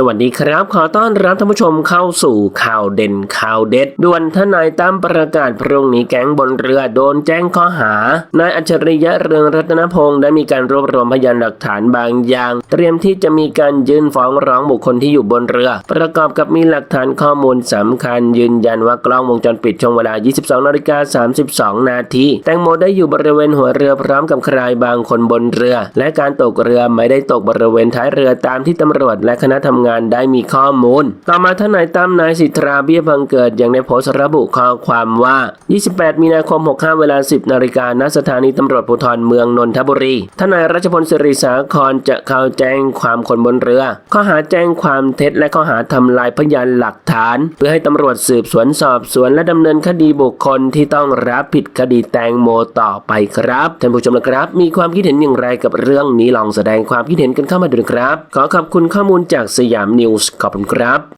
สวัสดีครับ ขอต้อนรับท่านผู้ชมเข้าสู่ข่าวเด่นข่าวเด็ด ด่วนทนายตั้มประกาศพรุ่งนี้แก๊งบนเรือโดนแจ้งข้อหา นายอัจฉริยะเรืองรัตนพงศ์ได้มีการรวบรวมพยานหลักฐานบางอย่าง เตรียมที่จะมีการยื่นฟ้องร้องบุคคลที่อยู่บนเรือ ประกอบกับมีหลักฐานข้อมูลสำคัญ ยืนยันว่ากล้องวงจรปิดช่วงเวลา 22นาฬิกา32 นาทีแตงโมได้อยู่บริเวณหัวเรือพร้อมกับใครบางคนบนเรือ และการตกเรือไม่ได้ตกบริเวณท้ายเรือตามที่ตำรวจและคณะทำงานได้มีข้อมูล ต่อมาทนายตั้มนายสิทธาเบี้ยบังเกิดยังได้โพสต์ระบุข้อความว่า 28 มีนาคม 65 เวลา 10 นาฬิกาณสถานีตำรวจภูธรเมืองนนทบุรี ทนายรัชพลศิริสาครจะเข้าแจ้งความคนบนเรือ ข้อหาแจ้งความเท็จและข้อหาทำลายพยานหลักฐาน เพื่อให้ตำรวจสืบสวนสอบสวนและดำเนินคดีบุคคลที่ต้องรับผิดคดีแตงโมต่อไปครับท่านผู้ชมนะครับ มีความคิดเห็นอย่างไรกับเรื่องนี้ลองแสดงความคิดเห็นกันเข้ามาดูครับ ขอขอบคุณข้อมูลจากสยามนิวส์ขอบคุณครับ